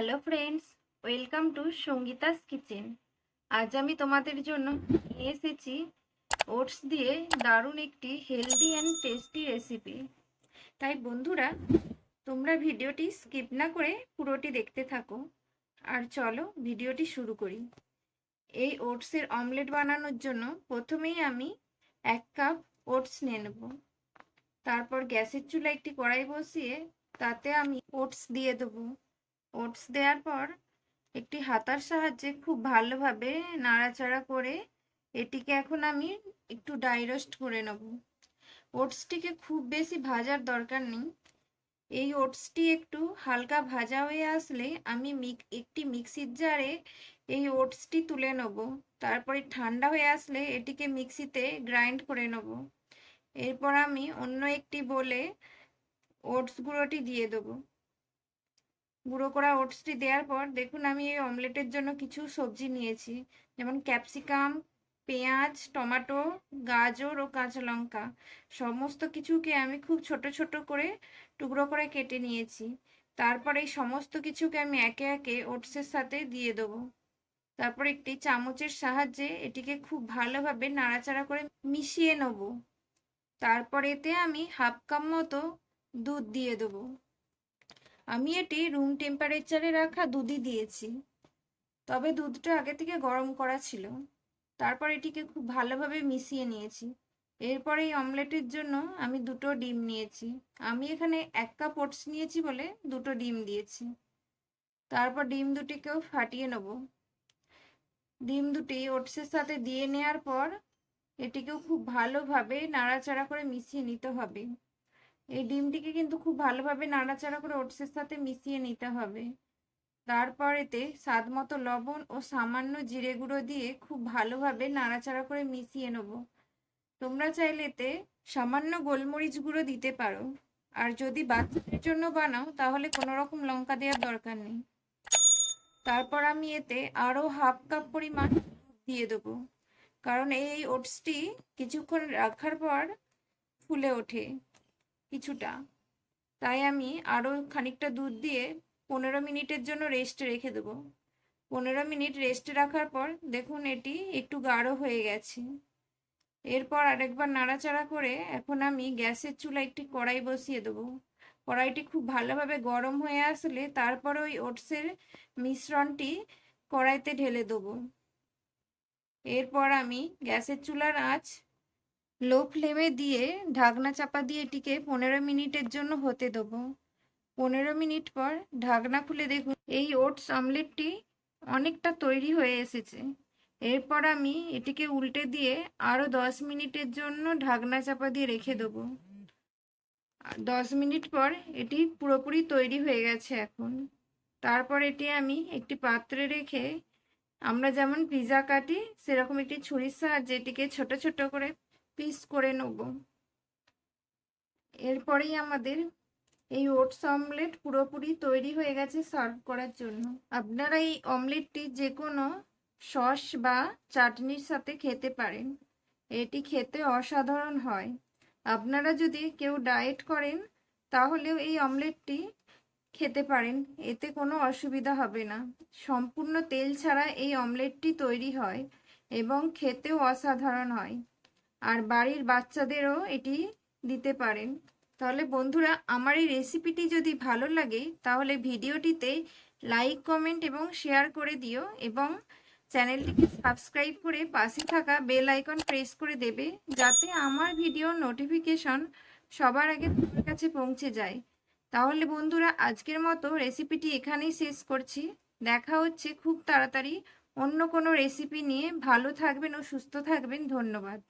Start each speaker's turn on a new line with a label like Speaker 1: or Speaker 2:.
Speaker 1: Hello friends, welcome to Sangeeta's kitchen. আজ আমি তোমাদের জন্য নিয়ে এসেছি ওটস দিয়ে দারুণ একটি হেলদি অ্যান্ড টেস্টি রেসিপি। তাই বন্ধুরা, তোমরা ভিডিওটি স্কিপ না করে পুরোটি দেখতে থাকো। আর চলো ভিডিওটি শুরু করি। এই ওটসের অমলেট বানানোর জন্য প্রথমেই আমি এক কাপ ওটস নিয়ে নেব। তারপর গ্যাসের চুলা একটি কড়াই বসিয়ে তাতে আমি ওটস দিয়ে দেবো। ওটস দেওয়ার পর একটি হাতার সাহায্যে খুব ভালোভাবে নাড়াচাড়া করে এটিকে এখন আমি একটু ডাই রোস্ট করে নেব। ওটসটিকে খুব বেশি ভাজার দরকার নেই। এই ওটসটি একটু হালকা ভাজা হয়ে আসলে আমি একটি মিক্সির জারে এই ওটসটি তুলে নেব। তারপরে ঠান্ডা হয়ে আসলে এটিকে মিক্সিতে গ্রাইন্ড করে নেব। এরপর আমি অন্য একটি বলে ওটস গুঁড়োটি দিয়ে দেবো। গুঁড়ো করা ওটসটি দেওয়ার পর দেখুন আমি এই অমলেটের জন্য কিছু সবজি নিয়েছি। যেমন ক্যাপসিকাম, পেঁয়াজ, টমাটো, গাজর ও কাঁচা লঙ্কা। সমস্ত কিছুকে আমি খুব ছোট ছোট করে টুকরো করে কেটে নিয়েছি। তারপর এই সমস্ত কিছুকে আমি একে একে ওটসের সাথে দিয়ে দেবো। তারপর একটি চামচের সাহায্যে এটিকে খুব ভালোভাবে নাড়াচাড়া করে মিশিয়ে নেব। তারপর এতে আমি হাফ কাপ মতো দুধ দিয়ে দেবো। আমি এটি রুম টেম্পারেচারে রাখা দুধই দিয়েছি। তবে দুধটা আগে থেকে গরম করা ছিল। তারপর এটিকে খুব ভালোভাবে মিশিয়ে নিয়েছি। এরপর এই অমলেটের জন্য আমি দুটো ডিম নিয়েছি। আমি এখানে এক কাপ ওটস নিয়েছি বলে দুটো ডিম দিয়েছি। তারপর ডিম দুটিকেও ফাটিয়ে নেব। ডিম দুটি ওটসের সাথে দিয়ে নেওয়ার পর এটিকেও খুব ভালোভাবে নাড়াচাড়া করে মিশিয়ে নিতে হবে। এই ডিমটিকে কিন্তু খুব ভালোভাবে নাড়াচাড়া করে ওটসের সাথে মিশিয়ে নিতে হবে। তারপর এতে স্বাদ মতো লবণ ও সামান্য জিরে গুঁড়ো দিয়ে খুব ভালোভাবে নাড়াচাড়া করে মিশিয়ে নেব। তোমরা চাইলে এতে সামান্য গোলমরিচ গুঁড়ো দিতে পারো। আর যদি বাচ্চাদের জন্য বানাও, তাহলে কোনো রকম লঙ্কা দেওয়ার দরকার নেই। তারপর আমি এতে আরও হাফ কাপ পরিমাণ দিয়ে দেবো। কারণ এই ওটসটি কিছুক্ষণ রাখার পর ফুলে ওঠে। কিছুটা। তাই আমি আরও খানিকটা দুধ দিয়ে পনেরো মিনিটের জন্য রেস্টে রেখে দেবো। পনেরো মিনিট রেস্টে রাখার পর দেখুন এটি একটু গাঢ় হয়ে গেছে। এরপর আরেকবার নাড়াচাড়া করে এখন আমি গ্যাসের চুলা একটি কড়াই বসিয়ে দেবো। কড়াইটি খুব ভালোভাবে গরম হয়ে আসলে তারপর ওই ওটসের মিশ্রণটি কড়াইতে ঢেলে দেবো। এরপর আমি গ্যাসের চুলার আঁচ লো ফ্লেমে দিয়ে ঢাকনা চাপা দিয়ে এটিকে পনেরো মিনিটের জন্য হতে দেবো। পনেরো মিনিট পর ঢাকনা খুলে দেখুন, এই ওটস অমলেটটি অনেকটা তৈরি হয়ে এসেছে। এরপর আমি এটিকে উল্টে দিয়ে আরও দশ মিনিটের জন্য ঢাকনা চাপা দিয়ে রেখে দেবো। দশ মিনিট পর এটি পুরোপুরি তৈরি হয়ে গেছে এখন। তারপর এটি আমি একটি পাত্রে রেখে আমরা যেমন পিৎজা কাটি, সেরকম একটি ছুরির সাহায্যে এটিকে ছোট ছোট করে পিস করে নেব। এরপরেই আমাদের এই ওটস অমলেট পুরোপুরি তৈরি হয়ে গেছে সার্ভ করার জন্য। আপনারা এই অমলেটটি যে কোনো সস বা চাটনির সাথে খেতে পারেন। এটি খেতে অসাধারণ হয়। আপনারা যদি কেউ ডায়েট করেন, তাহলেও এই অমলেটটি খেতে পারেন। এতে কোনো অসুবিধা হবে না। সম্পূর্ণ তেল ছাড়া এই অমলেটটি তৈরি হয় এবং খেতেও অসাধারণ হয়। আর বাড়ির বাচ্চাদেরও এটি দিতে পারেন। তাহলে বন্ধুরা, আমার এই রেসিপিটি যদি ভালো লাগে, তাহলে ভিডিওটিতে লাইক কমেন্ট এবং শেয়ার করে দিও এবং চ্যানেলটিকে সাবস্ক্রাইব করে পাশে থাকা বেল আইকন প্রেস করে দেবে, যাতে আমার ভিডিও নোটিফিকেশন সবার আগে তোমার কাছে পৌঁছে যায়। তাহলে বন্ধুরা, আজকের মতো রেসিপিটি এখানেই শেষ করছি। দেখা হচ্ছে খুব তাড়াতাড়ি অন্য কোনো রেসিপি নিয়ে। ভালো থাকবেন ও সুস্থ থাকবেন। ধন্যবাদ।